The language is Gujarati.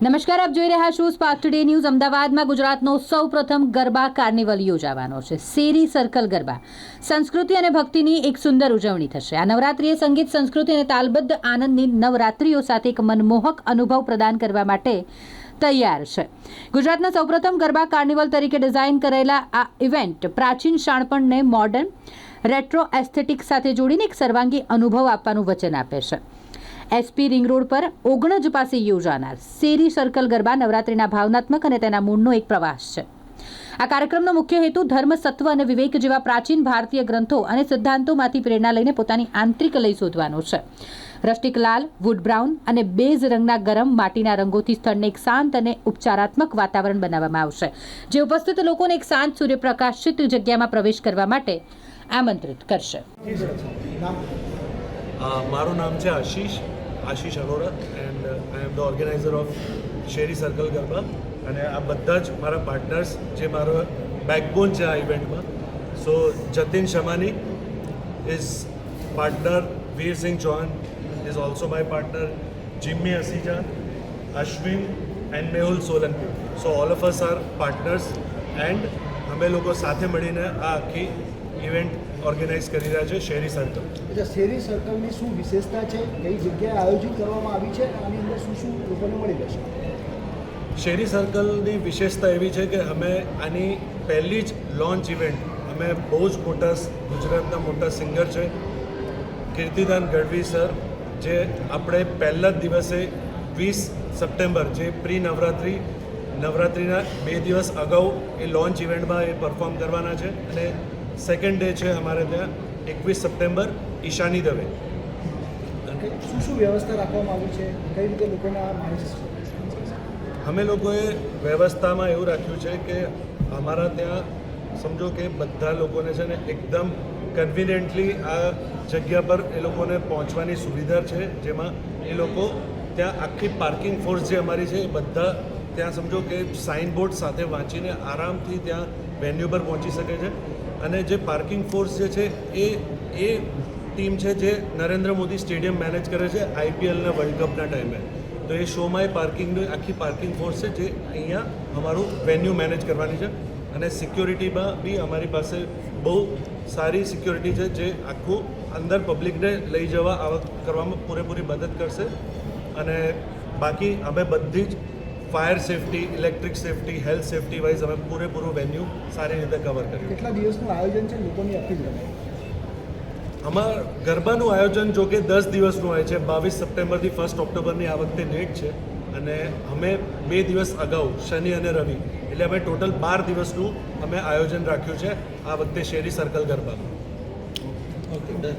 નમસ્કાર, આપ જોઈ રહ્યા છો સ્પાર્ક ટુડે ન્યૂઝ અમદાવાદમાં ગુજરાતનો સૌ પ્રથમ ગરબા કાર્નિવલ યોજાવાનો છે. શેરી સર્કલ ગરબા. સંસ્કૃતિ અને ભક્તિની એક સુંદર ઉજવણી થશે. આ નવરાત્રિએ સંગીત, સંસ્કૃતિ અને તાલબદ્ધ આનંદની નવરાત્રિઓ સાથે એક મનમોહક અનુભવ પ્રદાન કરવા માટે તૈયાર છે. ગુજરાતના સૌપ્રથમ ગરબા કાર્નિવલ તરીકે ડિઝાઇન કરેલા આ ઇવેન્ટ પ્રાચીન શાણપણને મોડર્ન રેટ્રો એસ્થેટિક સાથે જોડીને એક સર્વાંગી અનુભવ આપવાનું વચન આપે છે. એસપી રિંગ રોડ પર ઓગણજ પાસે યોજાનાર શેરી સર્કલ ગરબા નવરાત્રિના ભાવનાત્મક અને તેના મૂળનો એક પ્રવાસ છે. આ કાર્યક્રમનો મુખ્ય હેતુ ધર્મ સત્વ અને વિવેક જેવા પ્રાચીન ભારતીય ગ્રંથો અને સિદ્ધાંતોમાંથી પ્રેરણા લઈને પોતાની આંતરિક લય શોધવાનો છે. રસ્ટિક લાલ વુડ બ્રાઉન અને બેઝ રંગના ગરમ માટીના રંગોથી સ્થળને એક શાંત અને ઉપચારાત્મક વાતાવરણ બનાવવામાં આવશે જે ઉપસ્થિત લોકોને એક શાંત સૂર્યપ્રકાશિત જગ્યામાં પ્રવેશ કરવા માટે આમંત્રિત કરશે. મારું નામ છે Ashish. Ashish Arora and I am the organiser of Sheri circle Garba અને આ બધા જ મારા પાર્ટનર્સ જે મારો બેકબોન છે આ ઇવેન્ટમાં so Jatin Shamani is partner Virsingh Chauhan is also my partner Jimmy Aseeja Ashwin and Mehul Solanki so all of us are partners and અમે લોકો સાથે મળીને આ આખી ઇવેન્ટ ઓર્ગેનાઇઝ કરી રહ્યા છે શેરી સર્કલ એટલે શેરી સર્કલની શું વિશેષતા છે? કઈ જગ્યાએ આયોજિત કરવામાં આવી છે? આની અંદર શું શું લોકોને મળી રહેશે? શેરી સર્કલની વિશેષતા એવી છે કે અમે આની પહેલી જ લોન્ચ ઇવેન્ટ અમે બહુ જ મોટા ગુજરાતના મોટા સિંગર છે કીર્તિદાન ગઢવી સર જે આપણે પહેલા જ દિવસે વીસ સપ્ટેમ્બર જે પ્રી નવરાત્રિ નવરાત્રિના બે દિવસ અગાઉ એ લોન્ચ ઇવેન્ટમાં એ પરફોર્મ કરવાના છે. અને સેકન્ડ ડે છે અમારે ત્યાં એકવીસ સપ્ટેમ્બર ઈશાની દવે. કે શું શું વ્યવસ્થા રાખવામાં આવી છે? કઈ રીતે લોકોને અમે લોકોએ વ્યવસ્થામાં એવું રાખ્યું છે કે અમારા ત્યાં સમજો કે બધા લોકોને છે ને એકદમ કન્વિનિયન્ટલી આ જગ્યા પર એ લોકોને પહોંચવાની સુવિધા છે જેમાં એ લોકો ત્યાં આખી પાર્કિંગ ફોર્સ જે અમારી છે એ બધા ત્યાં સમજો કે સાઇન બોર્ડ સાથે વાંચીને આરામથી ત્યાં વેન્યુ પર પહોંચી શકે છે. અને જે પાર્કિંગ ફોર્સ જે છે, એ એ ટીમ છે જે નરેન્દ્ર મોદી સ્ટેડિયમ મેનેજ કરે છે આઈપીએલના વર્લ્ડ કપના ટાઈમે તો એ શોમાં એ પાર્કિંગની આખી પાર્કિંગ ફોર્સ છે જે અહીંયા અમારું વેન્યુ મેનેજ કરવાની છે. અને સિક્યોરિટીમાં બી અમારી પાસે બહુ સારી સિક્યોરિટી છે જે આખું અંદર પબ્લિકને લઈ જવા આવક કરવામાં પૂરેપૂરી મદદ કરશે. અને બાકી અમે બધી જ fire safety electric safety health safety wise અમે પૂરેપૂરું વેન્યુ સારી રીતે કવર કર્યું. કેટલા દિવસનું આયોજન છે લોકોની અપીલ અમાર ગરબાનું આયોજન જો કે દસ દિવસનું હોય છે. બાવીસ સપ્ટેમ્બરથી ફર્સ્ટ ઓક્ટોબરની આ વખતે ડેટ છે અને અમે બે દિવસ અગાઉ શનિ અને રવિ એટલે અમે ટોટલ બાર દિવસનું અમે આયોજન રાખ્યું છે આ વખતે શેરી સર્કલ ગરબાનું. Okay done